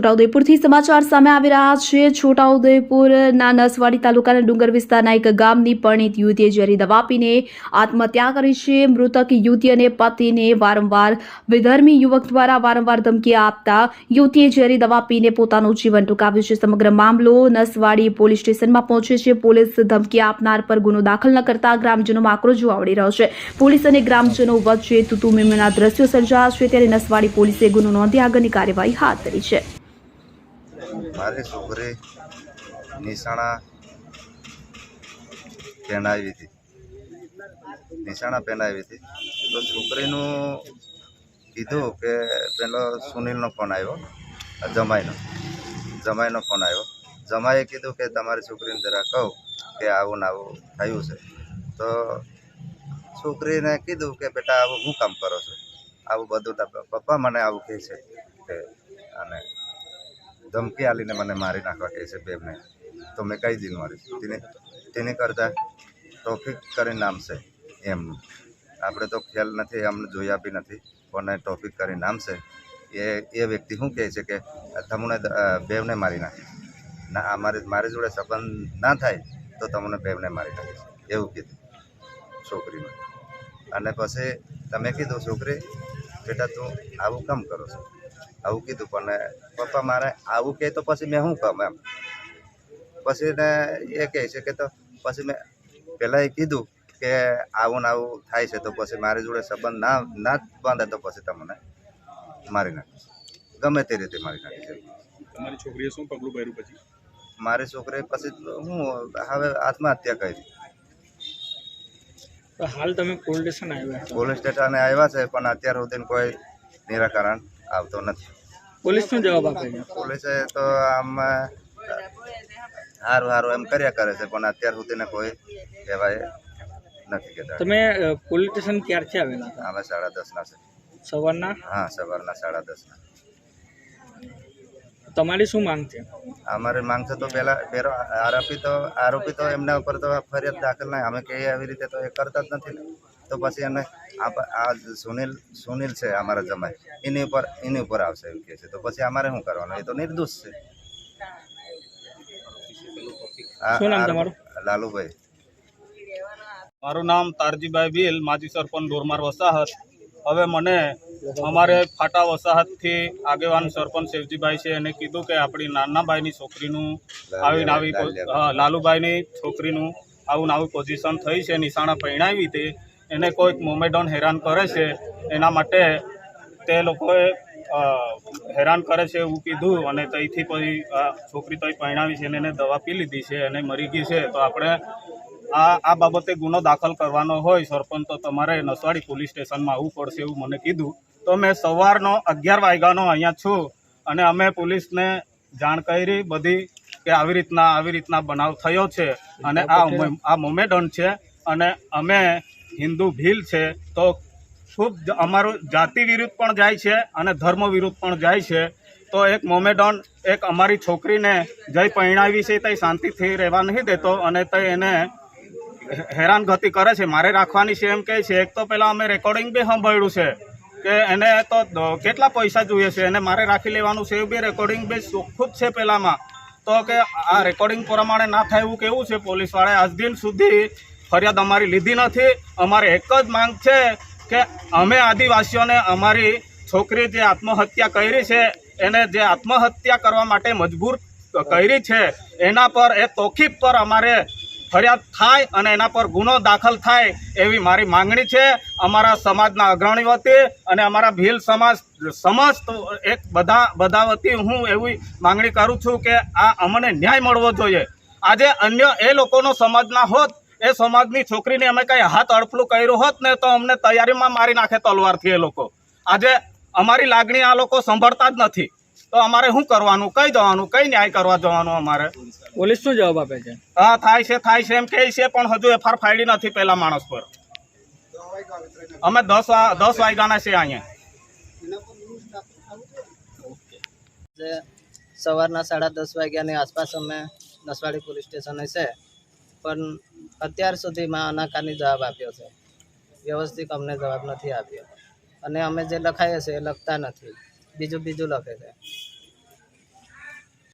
છોટાઉદેપુરથી સમાચાર સામે આવી રહ્યા છે. છોટાઉદેપુરના નસવાડી તાલુકાના ડુંગર વિસ્તારના એક ગામની પરણિત યુવતીએ ઝેરી દવા પીને આત્મહત્યા કરી છે. મૃતક યુવતી અને પતિને વારંવાર વિધર્મી યુવક દ્વારા વારંવાર ધમકી આપતા યુવતીએ ઝેરી દવા પીને પોતાનું જીવન ટૂંકાવ્યું છે. સમગ્ર મામલો નસવાડી પોલીસ સ્ટેશનમાં પહોંચે છે. પોલીસ ધમકી આપનાર પર ગુનો દાખલ ન કરતા ગ્રામજનોમાં આક્રોશ જોવા મળી રહ્યો છે. પોલીસ અને ગ્રામજનો વચ્ચે મેમના દ્રશ્યો સર્જાયા છે. ત્યારે નસવાડી પોલીસે ગુનો નોંધી આગળની કાર્યવાહી હાથ ધરી છે. મારી છોકરી નિશાણા પહેરાવી હતી. નિશાણા પહેરાવી હતી. તો છોકરીનું કીધું કે પેલો સુનિલનો ફોન આવ્યો, જમાઈનો. જમાઈનો ફોન આવ્યો. જમાઈએ કીધું કે તમારી છોકરીને જરા કહું કે આવું ને આવું થયું છે. તો છોકરીને કીધું કે બેટા આવું હું કામ કરો છો? આવું બધું પપ્પા મને આવું કહે છે કે અને ધમકી આલીને મને મારી નાખવા કહે છે બેબને. તો મેં કહી દીધું મારી તેને તેને કરતાં ટોફિક કરી નામ છે એમનું આપણે તો ખ્યાલ નથી, અમને જોયા બી નથી પણ ટોફિક કરી નામ છે. એ એ વ્યક્તિ શું કહે છે કે તમને બેવને મારી નાખે. ના અમારી મારી જોડે સંબંધ ના થાય તો તમને બેવને મારી નાખીશ એવું કીધું છોકરીને. અને પછી તમે કીધું, છોકરી, બેટા તું આવું કામ કરો છો? આવું કીધું પણ પપ્પા મારે આવું કહે તો પછી મેં શું કામ એમ? પછી ને એ કહે છે કે તો પછી મેં પહેલાં એ કીધું કે આવું ને આવું થાય છે તો પછી મારી જોડે સંબંધ ના ના જ બાંધે તો પછી તમને મારી નાખીશ. ગમે તે રીતે મારી નાખીશ. તમારી છોકરીએ શું પગલું ભર્યું પછી? મારી છોકરીએ પછી હું હવે આત્મહત્યા કરી. હાલ તમે પોલીસ સ્ટેશન આવ્યા પોલીસ સ્ટેશને આવ્યા છે પણ અત્યાર સુધી કોઈ નિરાકરણ આવતો નથી. પોલીસ શું જવાબ આપે છે? પોલીસે તો આમ સારું સારું એમ કર્યા કરે છે પણ અત્યાર સુધીને કોઈ કહેવાય નથી કહેતા તમે પોલીસ સ્ટેશન ક્યારથી આવેલા? અમે સાડા દસના છે. સવારના? હા સવારના સાડા દસના. તમારી શું માંગ છે? અમારી માંગ છે તો પહેલા પેલો આરોપી તો આરોપી તો એમના ઉપર તો ફરિયાદ દાખલ નહીં. અમે કહીએ આવી રીતે તો એ કરતા જ નથી ને. તો પછી એને આ આ સુનિલ સુનિલ છે અમારા જમાઈ. એની ઉપર એની ઉપર આવશે એવું કહે છે. તો પછી અમારે શું કરવાનું? એ તો નિર્દોષ છે. આ- શું નામ આ તમારું? લાલુભાઈ. મારું નામ તારજીભાઈ ભીલ માજી સરપંચ ડોરમાર વસાહત. હવે મને અમારે ફાટા વસાહતથી આગેવાન સરપંચ શિવજીભાઈ છે એને કીધું કે આપણી નાના ભાઈની છોકરીનું આવીને આવી હા, લાલુભાઈની છોકરીનું આવું નાવું આવું પોઝિશન થઈ છે નિશાણા પહેણાવી તે. એને કોઈક મોમેડોન હેરાન કરે છે એના માટે તે લોકોએ હેરાન કરે છે એવું કીધું અને ત્યાંથી પછી આ છોકરી તો પરિણાવી છે અને એને દવા પી લીધી છે અને મરી ગઈ છે. તો આપણે આ આ બાબતે ગુનો દાખલ કરવાનો હોય સરપંચ તો તમારે નસવાડી પોલીસ સ્ટેશનમાં આવવું પડશે એવું મને કીધું. તો મેં સવારનો અગિયાર વાગ્યાનો અહીંયા છું અને અમે પોલીસને જાણ કરી બધી કે આવી રીતના આવી રીતના બનાવ થયો છે અને આ આ મોમેડન છે અને અમે હિન્દુ ભીલ છે, તો ખૂબ અમારું જાતિ વિરુદ્ધ પણ જાય છે અને ધર્મ વિરુદ્ધ પણ જાય છે. તો એક મોમેડોન, એક અમારી છોકરીને જઈ પરિણાવી છે તે શાંતિથી રહેવા નહીં દેતો અને તે એને હેરાનગતિ કરે છે. મારે રાખવાની છે એમ કહે છે, એક તો પહેલાં અમે રેકોર્ડિંગ બી સાંભળ્યું છે કે એને તો કેટલા પૈસા જોઈએ છે? એને મારે રાખી લેવાનું છે એવું બી રેકોર્ડિંગ બી ચોખ્ખું છે પહેલાંમાં તો કે આ રેકોર્ડિંગ પ્રમાણે ના થાય એવું કેવું છે? પોલીસવાળાએ આજ દિન સુધી ફરિયાદ અમારી લીધી નથી. અમારે એક જ માંગ છે કે અમે આદિવાસીઓને અમારી છોકરી જે આત્મહત્યા કરી છે, એને જે આત્મહત્યા કરવા માટે મજબૂર કરી છે, એના પર, એ તોખીબ પર અમારે ફરિયાદ થાય અને એના પર ગુનો દાખલ થાય એવી મારી માંગણી છે. અમારા સમાજના અગ્રણી વતી અને અમારા ભીલ સમાજ, સમસ્ત એક બધા બધા વતી હું એવી માંગણી કરું છું કે આ અમને ન્યાય મળવો જોઈએ. આજે અન્ય એ લોકોનો સમાજના હોત એ સમાજની છોકરીને અમે કંઈ હાથ અડફલું કર્યું હોત ને તો અમને તૈયારીમાં મારી નાખે તલવારથી એ લોકો. આજે અમારી લાગણી આ લોકો સંભાળતા જ નથી. તો અમારે શું કરવાનું? કઈ જવાનું? કઈ ન્યાય કરવા જવાનું અમારે? પોલીસ શું જવાબ આપે છે? હા થાય છે થાય છે એમ કહે છે પણ હજુ એફઆર ફાડી નથી પેલા માણસ પર. અમે દસ વા- દસ વાગ્યાના છે અહીંયા. જે સવારના સાડા દસ વાગ્યાની આસપાસ અમે નસવાડી પોલીસ સ્ટેશને છે. પણ અત્યાર સુધીમાં અનાકારની જવાબ આપ્યો છે. વ્યવસ્થિત અમને જવાબ નથી આપ્યો. અને અમે જે લખાઈએ છીએ એ લખતા નથી. બીજું બીજું લખે છે.